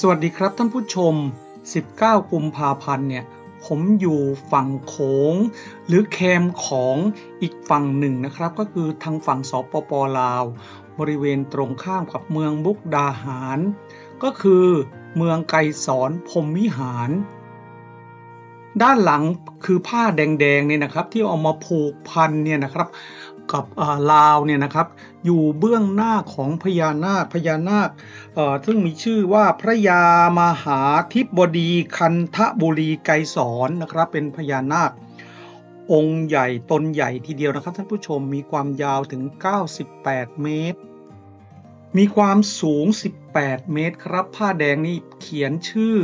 สวัสดีครับท่านผู้ชม 19 กุมภาพันธ์เนี่ย ผมอยู่ฝั่งโขง หรือแคมของอีกฝั่งหนึ่งนะครับ ก็คือทางฝั่งสปปลาว บริเวณตรงข้ามกับเมืองบุกดาหาร ก็คือเมืองไกรสอนพรมวิหาร ด้านหลังคือผ้าแดงๆเนี่ยนะครับ ที่เอามาผูกพันเนี่ยนะครับ กับลาวเนี่ยนะครับ อยู่เบื้องหน้าของพญานาคพญานาคเอ่อซึ่งมีชื่อว่าพระยามหาทิบดีคันทบุรีไกรสอนนะครับ เป็นพญานาค องค์ใหญ่ตนใหญ่ทีเดียวนะครับท่านผู้ชมมีความยาวถึง 98 เมตร มีความสูง 18 เมตรครับ ผ้าแดงนี่เขียนชื่อ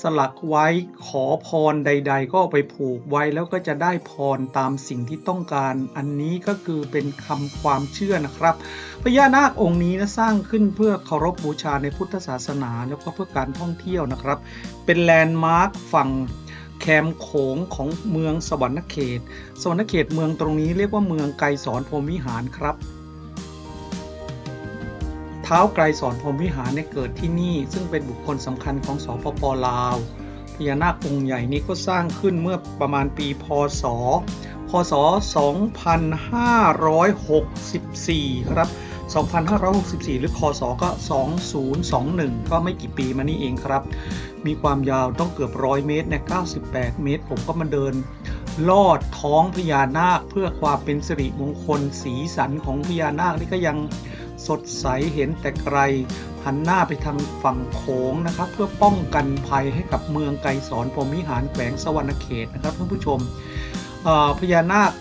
สลักไว้ขอพรใด ๆ ก็ไปผูกไว้แล้วก็จะได้พรตามสิ่งที่ต้องการ อันนี้ก็คือเป็นคำความเชื่อนะครับพญานาคองค์นี้นะสร้างขึ้นเพื่อเคารพบูชาในพุทธศาสนาแล้วก็เพื่อการท่องเที่ยวนะครับ เป็นแลนด์มาร์คฝั่งแคมโขงของเมืองสวรรณเขต สวรรณเขตเมืองตรงนี้เรียกว่าเมืองไกรสอนพรมวิหารครับ ท้าวไกรสอนพรมวิหารเนี่ยเกิดที่นี่ ซึ่งเป็นบุคคลสำคัญของสปปลาวพญานาคองค์ใหญ่นี้ก็สร้างขึ้นเมื่อประมาณปีพศ พศ 2564 ครับ 2564 หรือคศก็ 2021 ก็ไม่กี่ปีมานี้เองครับ มีความยาวต้องเกือบร้อยเมตรเนี่ย98 เมตร ผมก็มาเดินลอดท้องพญานาคเพื่อความเป็นสิริมงคลสีสันของพญานาคนี่ก็ยัง สดใสเห็นแต่ไกล หันหน้าไปทางฝั่งโขงนะครับ เพื่อป้องกันภัยให้กับเมืองไกรสอนพรมิหารแขวงสวรรณเขตนะครับท่านผู้ชมพญานาค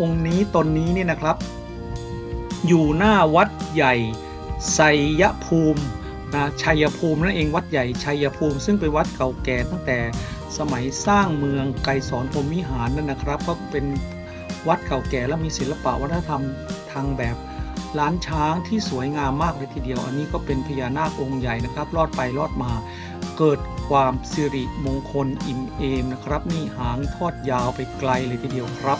องค์นี้ตนนี้เนี่ยนะครับ อยู่หน้าวัดใหญ่ไสยภูมินะชัยภูมินั่นเองวัดใหญ่ชัยภูมิ ซึ่งเป็นวัดเก่าแก่ตั้งแต่สมัยสร้างเมืองไกรสอนพรมิหารนั่นนะครับ ก็เป็นวัดเก่าแก่และมีศิลปะวัฒนธรรมทางแบบ ล้านช้างที่สวยงามมากเลยทีเดียว อันนี้ก็เป็นพญานาคองค์ใหญ่นะครับ รอดไปรอดมาเกิดความสิริมงคลอิ่มเอมนะครับ นี่หางทอดยาวไปไกลเลยทีเดียวครับ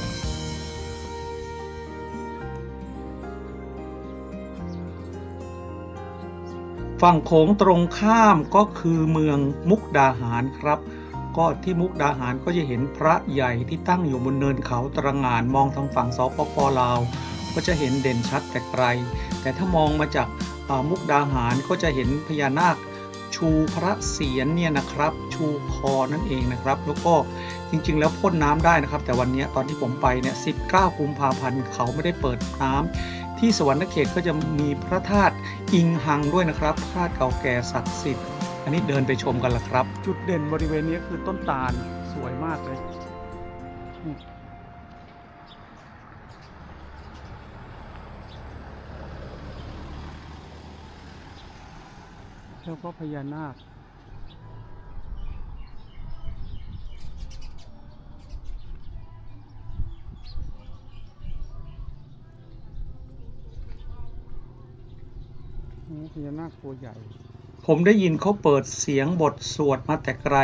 ฝั่งโขงตรงข้ามก็คือเมืองมุกดาหารครับ ก็ที่มุกดาหารก็จะเห็นพระใหญ่ที่ตั้งอยู่บนเนินเขาตระงานมองทางฝั่งสปปลาว ก็จะเห็นเด่นชัดแต่ไกล แต่ถ้ามองมาจากมุกดาหารก็จะเห็นพญานาคชูพระเศียรเนี่ยนะครับ ชูคอนั่นเองนะครับ แล้วก็จริง ๆ แล้วพ่นน้ำได้นะครับ แต่วันนี้ตอนที่ผมไปเนี่ย19กุมภาพันธ์เขาไม่ได้เปิดน้ำที่สวรรณเขตก็จะมีพระธาตุอิงหังด้วยนะครับพระธาตุเก่าแก่ศักดิ์สิทธิ์อันนี้เดินไปชมกันละครับ จุดเด่นบริเวณนี้คือต้นตาลสวยมากเลย แล้วก็พญานาคพญานาคตัวใหญ่ ผมได้ยินเขาเปิดเสียงบทสวดมาแต่ไกล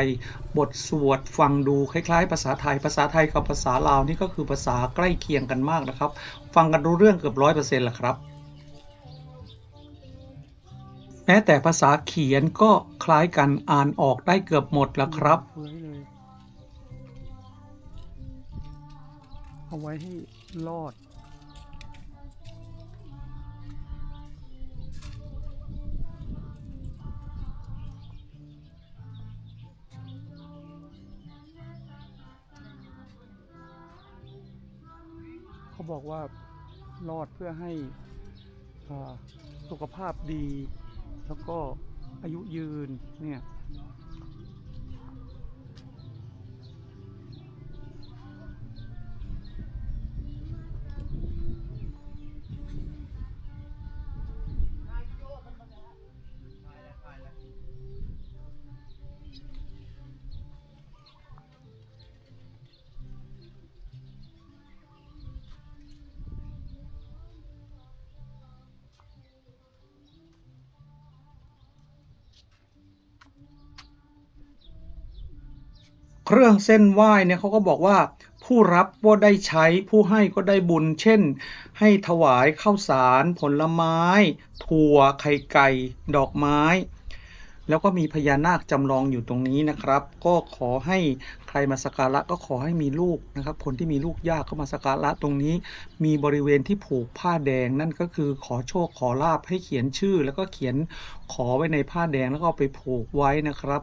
บทสวดฟังดูคล้ายๆ ภาษาไทย ภาษาไทยกับภาษาลาวนี่ก็คือภาษาใกล้เคียงกันมากนะครับ ฟังกันรู้เรื่องเกือบร้อยเปอร์เซ็นต์ละครับ แม้แต่ภาษาเขียนก็คล้ายกันอ่านออกได้เกือบหมดแล้วครับ เอาไว้ให้รอด เขาบอกว่ารอดเพื่อให้อาสุขภาพดี แล้วก็อายุยืนเนี่ย เครื่องเส้นไหว้เนี่ยเขาก็บอกว่า ผู้รับก็ได้ใช้ผู้ให้ก็ได้บุญ เช่น ให้ถวายข้าวสาร ผลไม้ ถั่วไข่ไก่ ดอกไม้ แล้วก็มีพญานาคจำลองอยู่ตรงนี้นะครับ ก็ขอให้ใครมาสักการะก็ขอให้มีลูกนะครับ คนที่มีลูกยากก็มาสักการะตรงนี้ มีบริเวณที่ผูกผ้าแดงนั่นก็คือขอโชคขอลาบให้เขียนชื่อ แล้วก็เขียนขอไว้ในผ้าแดงแล้วก็ไปผูกไว้นะครับ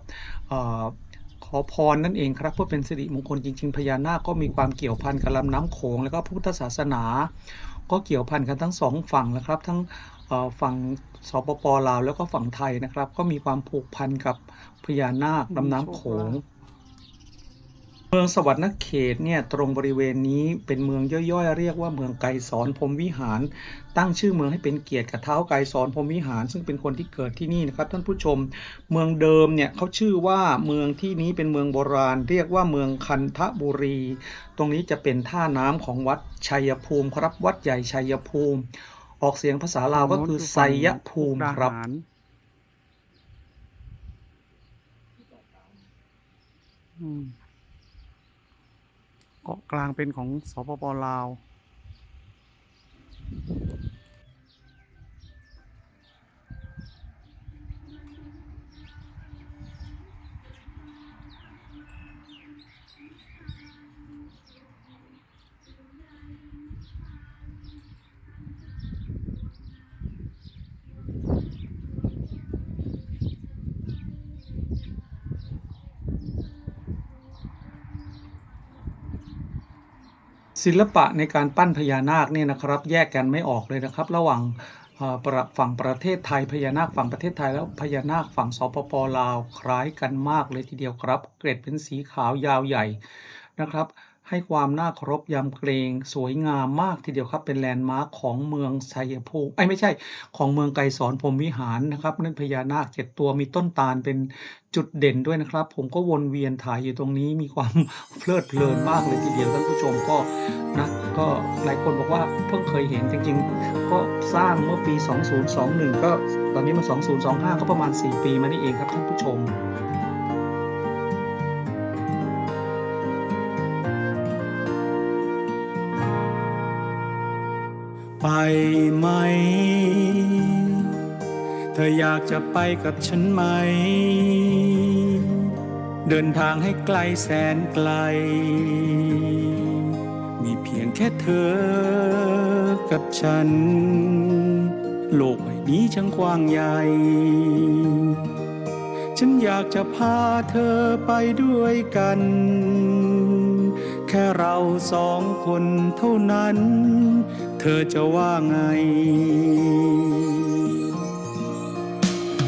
อ่อขอพรนั่นเองครับเพื่อเป็นสิริมงคลจริง ๆ พญานาคก็มีความเกี่ยวพันกับลำน้ำโขงแล้วก็พุทธศาสนา ก็เกี่ยวพันกันทั้งสองฝั่งนะครับ ทั้งฝั่งสปปลาวแล้วก็ฝั่งไทยนะครับ ก็มีความผูกพันกับพญานาคลำน้ำโขง เมืองสวรรค์เขตเนี่ยตรงบริเวณนี้เป็นเมืองย่อยๆ เรียกว่าเมืองไกรสอนพรมวิหาร ตั้งชื่อเมืองให้เป็นเกียรติกับเท้าไกรสอนพรมวิหาร ซึ่งเป็นคนที่เกิดที่นี่นะครับท่านผู้ชม เมืองเดิมเนี่ยเขาชื่อว่าเมืองที่นี้เป็นเมืองโบราณ เรียกว่าเมืองคันทบุรี ตรงนี้จะเป็นท่าน้ำของวัดชัยภูมิครับวัดใหญ่ชัยภูมิ ออกเสียงภาษาลาวก็คือไซยภูมิครับอืม เกาะกลางเป็นของสปปลาว ศิลปะในการปั้นพญานาคเนี่ยนะครับ แยกกันไม่ออกเลยนะครับ ระหว่างฝั่งประเทศไทยพญานาคฝั่งประเทศไทยแล้วพญานาคฝั่งสปปลาวคล้ายกันมากเลยทีเดียวครับ เกร็ดเป็นสีขาวยาวใหญ่นะครับ ให้ความน่าเคารพยำเกรงสวยงามมากทีเดียวครับเป็นแลนด์มาร์คของเมืองชัยภูมิไอ้ไม่ใช่ของเมืองไกรสอนพรมวิหารนะครับนั่นพญานาคเจ็ดตัวมีต้นตาลเป็นจุดเด่นด้วยนะครับ ผมก็วนเวียนถ่ายอยู่ตรงนี้มีความเพลิดเพลินมากเลยทีเดียวท่านผู้ชมก็นะก็หลายคนบอกว่าเพิ่งเคยเห็นจริงๆ ก็สร้างเมื่อปี 2021 ก็ตอนนี้มัน 2025 ก็ประมาณ 4 ปีมานี่เองครับท่านผู้ชม ไปไหม เธออยากจะไปกับฉันไหม เดินทางให้ไกลแสนไกล มีเพียงแค่เธอกับฉัน โลกใบนี้ช่างกว้างใหญ่ ฉันอยากจะพาเธอไปด้วยกัน แค่เราสองคนเท่านั้น เธอจะว่าไง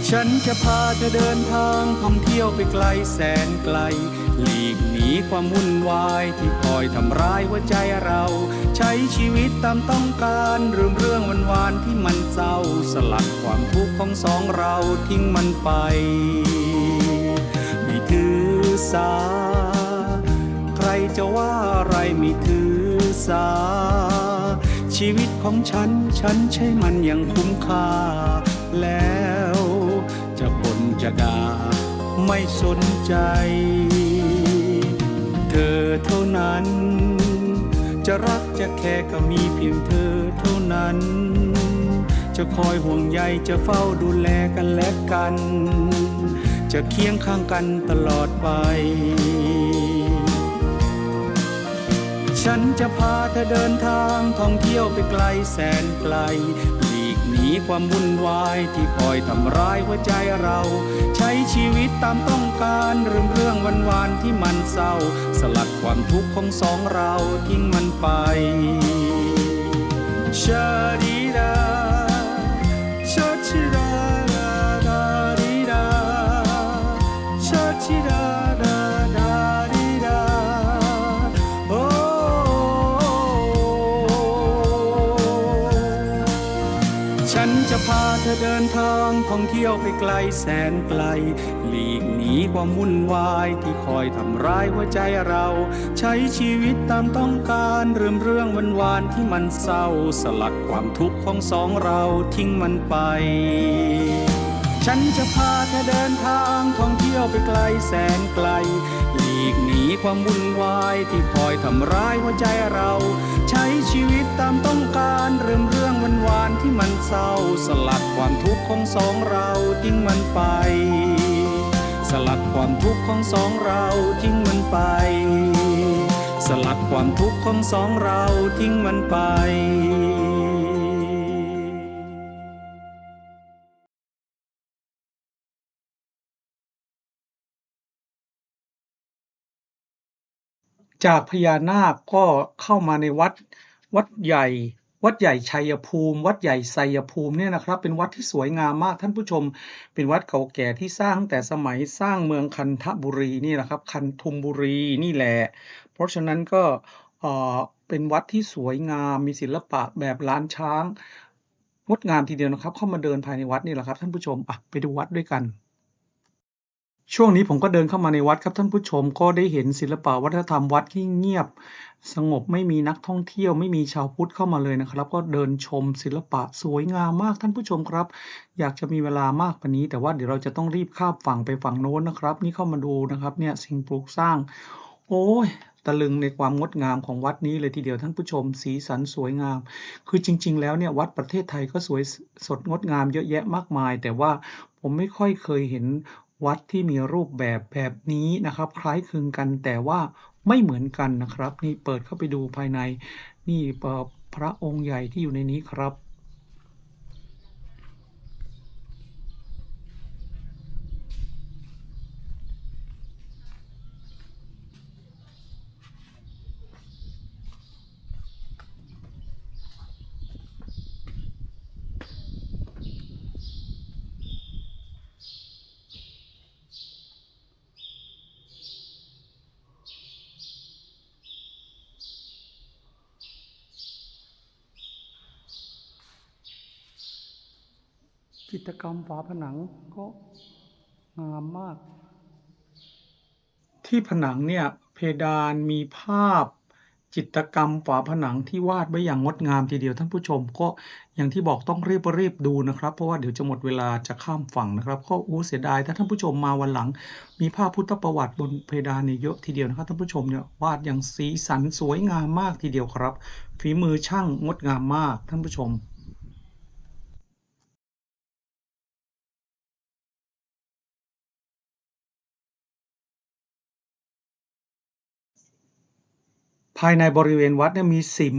ฉันจะพาเธอเดินทางท่องเที่ยวไปไกลแสนไกล หลีกหนีความวุ่นวายที่คอยทำร้ายหัวใจเรา ใช้ชีวิตตามต้องการลืมเรื่องวันวานๆที่มันเศร้า สลัดความทุกข์ของสองเราทิ้งมันไป ไม่ถือสา ใครจะว่าอะไรไม่ถือสา ชีวิตของฉัน ฉันใช้มันอย่างคุ้มค่า แล้ว จะบ่นจะด่าไม่สนใจ เธอเท่านั้น จะรักจะแค่ก็มีเพียงเธอเท่านั้น จะคอยห่วงใยจะเฝ้าดูแลกันและกัน จะเคียงข้างกันตลอดไป ฉันจะพาเธอเดินทางท่องเที่ยวไปไกลแสนไกล หลีกหนีความวุ่นวายที่คอยทำร้ายหัวใจเรา ใช้ชีวิตตามต้องการลืมเรื่องวันวานที่มันเศร้า สลัดความทุกข์ของสองเราทิ้งมันไปชาดี เดินทางท่องเที่ยวไปไกลแสนไกล หลีกหนีความวุ่นวายที่คอยทำร้ายหัวใจเรา ใช้ชีวิตตามต้องการลืมเรื่องวันวานที่มันเศร้า สลัดความทุกข์ของสองเราทิ้งมันไปฉันจะพาเธอเดินทางท่องเที่ยวไปไกลแสนไกล ลีกหนีความวุ่นวายที่คอยทำร้ายหัวใจเรา ใช้ชีวิตตามต้องการเริ่มเรื่องวันวานที่มันเศร้า สลัดความทุกข์ของสองเราทิ้งมันไป สลัดความทุกข์ของสองเราทิ้งมันไป สลัดความทุกข์ของสองเราทิ้งมันไป จากพญานาคก็เข้ามาในวัดวัดใหญ่ วัดใหญ่ชัยภูมิ วัดใหญ่ไซยภูมิเนี่ยนะครับ เป็นวัดที่สวยงามมากท่านผู้ชม เป็นวัดเก่าแก่ที่สร้างแต่สมัยสร้างเมืองคันธบุรีนี่แหละครับ คันธุมบุรีนี่แหละ เพราะฉะนั้นก็เอ่อเป็นวัดที่สวยงามมีศิลปะแบบล้านช้างงดงามทีเดียวนะครับ เข้ามาเดินภายในวัดนี่แหละครับ ท่านผู้ชมอะไปดูวัดด้วยกัน ช่วงนี้ผมก็เดินเข้ามาในวัดครับท่านผู้ชมก็ได้เห็นศิลปะวัฒนธรรมวัดที่เงียบ สงบไม่มีนักท่องเที่ยวไม่มีชาวพุทธเข้ามาเลยนะครับ ก็เดินชมศิลปะสวยงามมากท่านผู้ชมครับ อยากจะมีเวลามากกว่านี้ แต่ว่าเดี๋ยวเราจะต้องรีบข้ามฝั่งไปฝั่งโน้นนะครับ นี่เข้ามาดูนะครับเนี่ยสิ่งปลูกสร้าง โอ้ยตะลึงในความงดงามของวัดนี้เลยทีเดียวท่านผู้ชมสีสันสวยงาม คือจริง ๆ แล้วเนี่ยวัดประเทศไทยก็สวยสดงดงามเยอะแยะมากมาย แต่ว่าผมไม่ค่อยเคยเห็น วัดที่มีรูปแบบแบบนี้นะครับ คล้ายคลึงกันแต่ว่าไม่เหมือนกันนะครับ นี่เปิดเข้าไปดูภายใน นี่พระองค์ใหญ่ที่อยู่ในนี้ครับ จิตกรรมฝาผนังก็งามมาก ที่ผนังเนี่ยเพดานมีภาพจิตกรรมฝาผนังที่วาดไว้อย่างงดงามทีเดียวท่านผู้ชม ก็อย่างที่บอกต้องรีบรีบดูนะครับ เพราะว่าเดี๋ยวจะหมดเวลาจะข้ามฝั่งนะครับ ก็อู้เสียดายถ้าท่านผู้ชมมาวันหลัง มีภาพพุทธประวัติบนเพดานเนี่ยเยอะทีเดียวนะครับท่านผู้ชมเนี่ยวาดอย่างสีสันสวยงามมากทีเดียวครับ ฝีมือช่างงดงามมากท่านผู้ชม ภายในบริเวณวัดเนี่ยมีสิม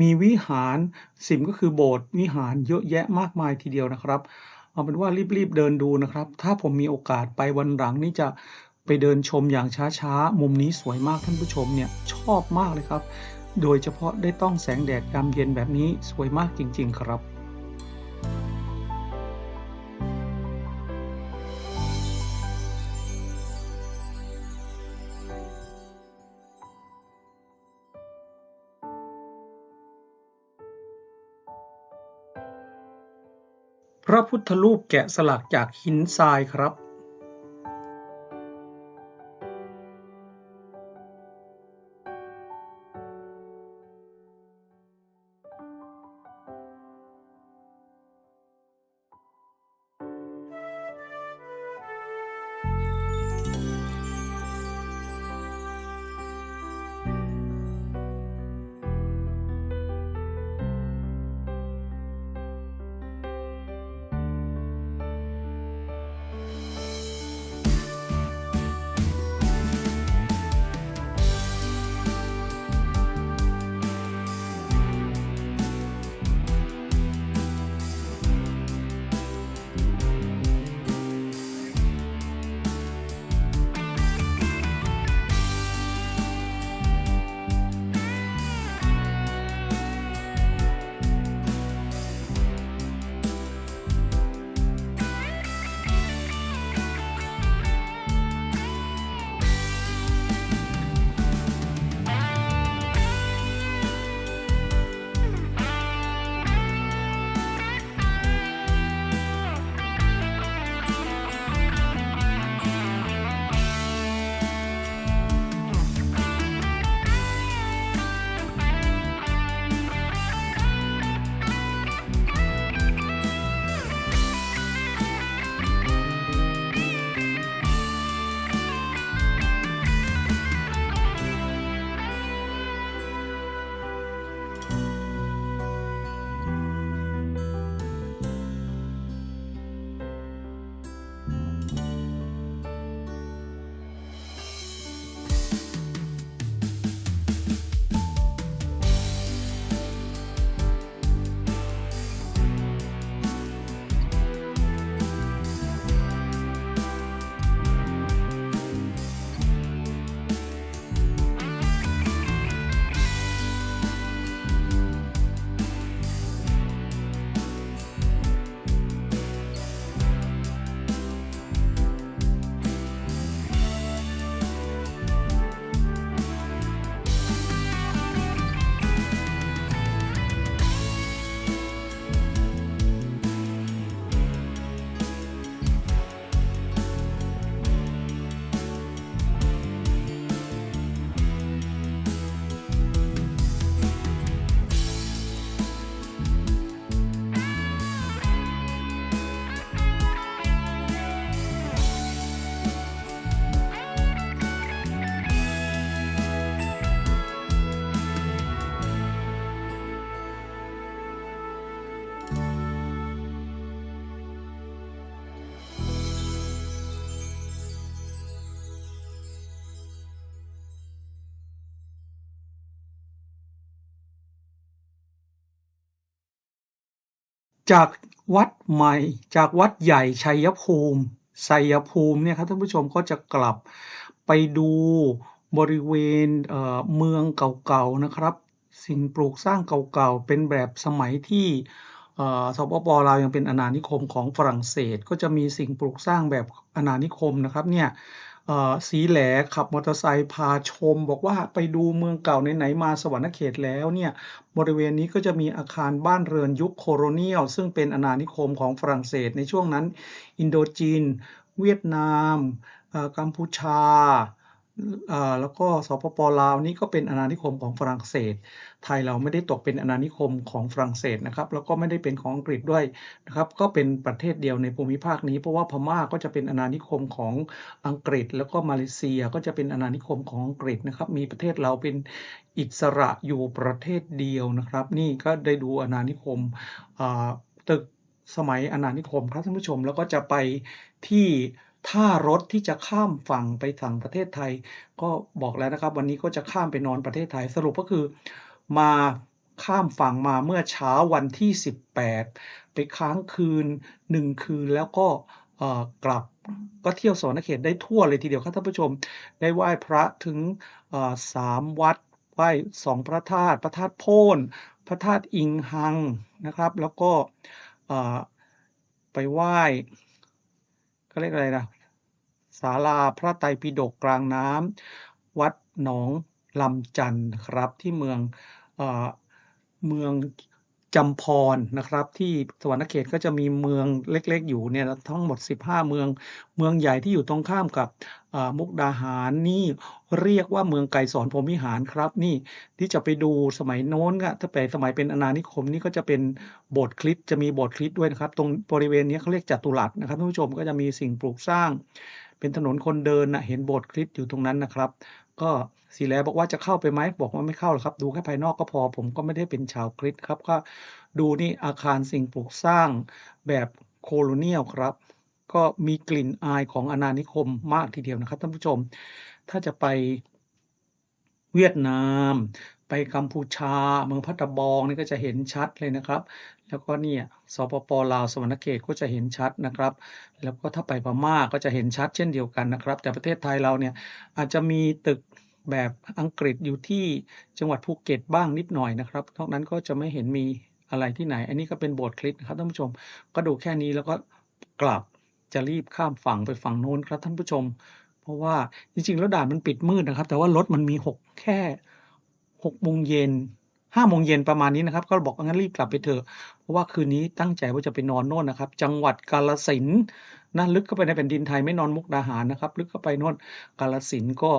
มีวิหาร สิมก็คือโบสถ์วิหารเยอะแยะมากมายทีเดียวนะครับ เอาเป็นว่ารีบๆเดินดูนะครับ ถ้าผมมีโอกาสไปวันหลังนี่จะไปเดินชมอย่างช้าๆ มุมนี้สวยมากท่านผู้ชมเนี่ยชอบมากเลยครับ โดยเฉพาะได้ต้องแสงแดดยามเย็นแบบนี้สวยมากจริง ๆ ครับ พุทธรูปแกะสลักจากหินทรายครับ จากวัดใหม่ จากวัดใหญ่ชัยภูมิชัยภูมิเนี่ยครับท่านผู้ชมก็จะกลับไปดูบริเวณเเมืองเก่าๆนะครับ สิ่งปลูกสร้างเก่าๆเป็นแบบสมัยที่สปปลาวยังเป็นอาณานิคมของฝรั่งเศส ก็จะมีสิ่งปลูกสร้างแบบอาณานิคมนะครับเนี่ย เอ่อสีแหลขับมอเตอร์ไซค์พาชม บอกว่าไปดูเมืองเก่าไหนๆมาสวรรคเขตแล้วเนี่ยบริเวณนี้ก็จะมีอาคารบ้านเรือนยุคโคโลเนียล ซึ่งเป็นอาณานิคมของฝรั่งเศสในช่วงนั้น อินโดจีน เวียดนามกัมพูชา แล้วก็สปปลาวนี่ก็เป็นอาณานิคมของฝรั่งเศส ไทยเราไม่ได้ตกเป็นอาณานิคมของฝรั่งเศสนะครับ แล้วก็ไม่ได้เป็นของอังกฤษด้วยนะครับ ก็เป็นประเทศเดียวในภูมิภาคนี้ เพราะว่าพม่าก็จะเป็นอาณานิคมของอังกฤษ แล้วก็มาเลเซียก็จะเป็นอาณานิคมของอังกฤษนะครับ มีประเทศเราเป็นอิสระอยู่ประเทศเดียวนะครับ นี่ก็ได้ดูอาณานิคมตึกสมัยอาณานิคมครับท่านผู้ชม แล้วก็จะไปที่ ท่ารถที่จะข้ามฝั่งไปฝั่งประเทศไทย ก็บอกแล้วนะครับ วันนี้ก็จะข้ามไปนอนประเทศไทยสรุปก็คือมาข้ามฝั่งมาเมื่อเช้าวันที่ 18 ไปค้างคืน 1 คืนแล้วก็กลับก็เที่ยวสวรรณเขตได้ทั่วเลยทีเดียวครับท่านผู้ชม ได้ไหว้พระถึงสามวัดไหว้สองพระธาตุพระธาตุโพนพระธาตุอิงหังนะครับ แล้วก็ไปไหว้เขาเรียกอะไรนะ ศาลาพระไตรปิฎกกลางน้ำวัดหนองลำจันทน์ครับที่เมืองเอเมืองจำพรนะครับ ที่สวรรณเขตก็จะมีเมืองเล็กๆ อยู่เนี่ยทั้งหมด 15 เมืองเมืองใหญ่ที่อยู่ตรงข้ามกับมุกดาหารนี่เรียกว่าเมืองไกรสอนพรมิหารครับ นี่ที่จะไปดูสมัยโน้นก็ถ้าไปสมัยเป็นอาณานิคมนี่ก็จะเป็นโบสถ์คริสต์จะมีโบสถ์คริสต์ด้วยนะครับ ตรงบริเวณนี้เขาเรียกจัตุรัสนะครับท่านผู้ชมก็จะมีสิ่งปลูกสร้าง เป็นถนนคนเดินนะเห็นโบสถ์คริสต์อยู่ตรงนั้นนะครับ ก็สีแลบอกว่าจะเข้าไปไหมบอกว่าไม่เข้าหรอกครับ ดูแค่ภายนอกก็พอผมก็ไม่ได้เป็นชาวคริสต์ครับก็ดูนี่อาคารสิ่งปลูกสร้างแบบโคโลเนียลครับ ก็มีกลิ่นอายของอาณานิคมมากทีเดียวนะครับท่านผู้ชม ถ้าจะไปเวียดนาม กัมพูชา เมืองพัตตบองนี่ก็จะเห็นชัดเลยนะครับ แล้วก็เนี่ยสปปลาวสวรรณเขตก็จะเห็นชัดนะครับ แล้วก็ถ้าไปพม่าก็จะเห็นชัดเช่นเดียวกันนะครับ แต่ประเทศไทยเราเนี่ยอาจจะมีตึกแบบอังกฤษอยู่ที่จังหวัดภูเก็ตบ้างนิดหน่อยนะครับนอกนั้นก็จะไม่เห็นมีอะไรที่ไหน อันนี้ก็เป็นโบสถ์คริสต์นะครับท่านผู้ชม ก็ดูแค่นี้แล้วก็กลับจะรีบข้ามฝั่งไปฝั่งโน้นครับท่านผู้ชม เพราะว่าจริงๆ แล้วด่านมันปิดมืดนะครับ แต่ว่ารถมันมีหกแค่ หกโมงเย็นห้าโมงเย็นประมาณนี้นะครับก็บอกงั้นรีบกลับไปเถอะเพราะว่าคืนนี้ตั้งใจว่าจะไปนอนโน่นนะครับ จังหวัดกาฬสินนะลึกเข้าไปในแผ่นดินไทยไม่นอนมุกดาหารนะครับ ลึกเข้าไปโน่นกาฬสินก็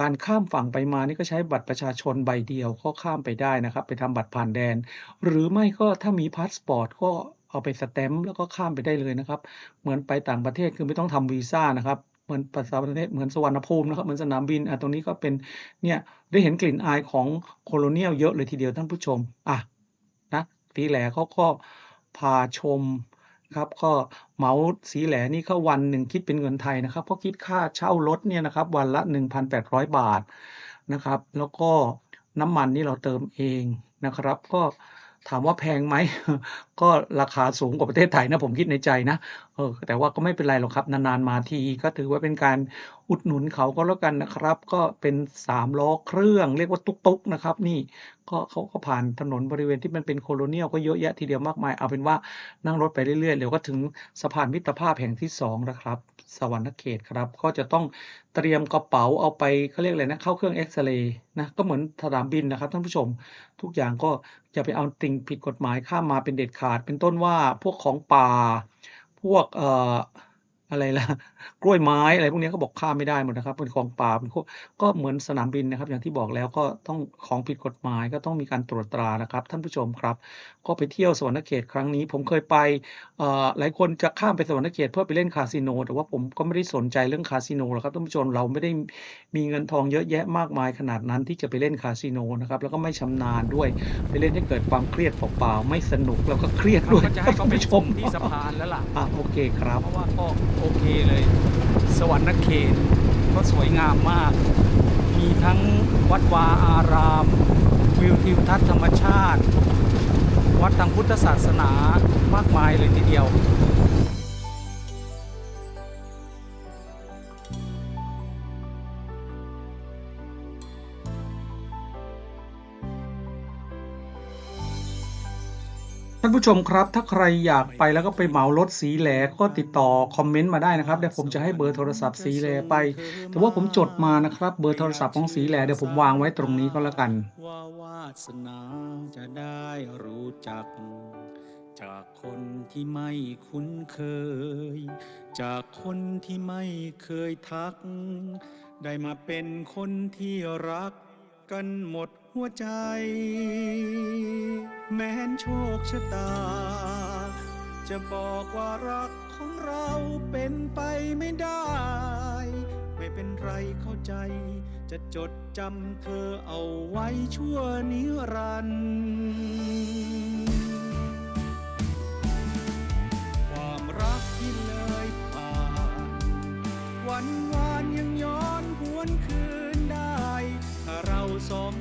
การข้ามฝั่งไปมานี่ก็ใช้บัตรประชาชนใบเดียวก็ข้ามไปได้นะครับ ไปทำบัตรผ่านแดน หรือไม่ก็ถ้ามีพาสปอร์ตก็เอาไปสแตมป์แล้วก็ข้ามไปได้เลยนะครับ เหมือนไปต่างประเทศคือไม่ต้องทำวีซ่านะครับ เหมือนภาษาประเทศเหมือนสวรรณภูมินะครับเหมือนสนามบินอะตรงนี้ก็เป็นเนี่ยได้เห็นกลิ่นอายของโคโลเนียลเยอะเลยทีเดียวท่านผู้ชมอะนะสีแหลเขาก็พาชมครับก็เหมาสีแหลนี่ก็วันหนึ่งคิดเป็นเงินไทยนะครับเพราะคิดค่าเช่ารถเนี่ยนะครับวันละ 1,800 บาทนะครับ แล้วก็น้ำมันนี่เราเติมเองนะครับ ก็ ถามว่าแพงไหม ก็ราคาสูงกว่าประเทศไทยนะ ผมคิดในใจนะเออแต่ว่าก็ไม่เป็นไรหรอกครับ นานๆมาทีก็ถือว่าเป็นการอุดหนุนเขาก็แล้วกันนะครับ ก็เป็นสามล้อเครื่อง เรียกว่าตุ๊กๆนะครับ นี่ก็เขาก็ผ่านถนนบริเวณที่มันเป็นโคโลเนียลก็เยอะแยะทีเดียวมากมาย เอาเป็นว่านั่งรถไปเรื่อยๆเดี๋ยวก็ถึงสะพานมิตรภาพแห่งที่สองนะครับ สวรรคเขตครับ ก็จะต้องเตรียมกระเป๋าเอาไปเขาเรียกอะไรนะ เข้าเครื่องเอ็กซเรย์นะ ก็เหมือนสนามบินนะครับท่านผู้ชม ทุกอย่างก็อย่าไปเอาติ่งผิดกฎหมายข้ามมาเป็นเด็ดขาด เป็นต้นว่าพวกของป่า พวกเอ่อ อะไรล่ะกล้วยไม้อะไรพวกนี้ก็บอกข้ามไม่ได้หมดนะครับเป็นของป่าเป็นพวกก็เหมือนสนามบินนะครับ อย่างที่บอกแล้วก็ต้องของผิดกฎหมายก็ต้องมีการตรวจตรานะครับ ท่านผู้ชมครับ ก็ไปเที่ยวสวรรณเขตครั้งนี้ ผมเคยไปเอ่อหลายคนจะข้ามไปสวรรณเขตเพื่อไปเล่นคาสิโนแต่ว่าผมก็ไม่ได้สนใจเรื่องคาสิโนหรอกครับท่านผู้ชมเราไม่ได้มีเงินทองเยอะแยะมากมายขนาดนั้นที่จะไปเล่นคาสิโนนะครับแล้วก็ไม่ชำนาญด้วยไปเล่นให้เกิดความเครียดเปล่าๆไม่สนุกแล้วก็เครียดเราด้วยก็จะคให้รับเขาท่านไปผู้ชชมมที่สะพานแล้วล่ะอะโอเคครับเพราะว่าก็โอเคเลย สวรรค์เขตก็สวยงามมาก มีทั้งวัดวาอาราม วิวทิวทัศน์ธรรมชาติ วัดทางพุทธศาสนามากมายเลยทีเดียวานผู้ชมครับ ถ้าใครอยากไปแล้วก็ไปเหมารถสีแหลก็ติดต่อคอมเมนต์มาได้นะครับเดี๋ยวผมจะให้เบอร์โทรศัพท์สีแหลไป แต่ว่าผมจดมานะครับเบอร์โทรศัพท์ของสีแหลเดี๋ยวผมวางไว้ตรงนี้ก็แล้วกันว่าวาสนาจะได้รู้จัก จากคนที่ไม่คุ้นเคย จากคนที่ไม่เคยทัก ได้มาเป็นคนที่รัก กันหมดหัวใจ แม้นโชคชะตา จะบอกว่ารักของเราเป็นไปไม่ได้ ไม่เป็นไรเข้าใจ จะจดจำเธอเอาไว้ชั่วนิรันดร์ความรักที่เลยผ่าน วันวานยังย้อนหวนคืน เ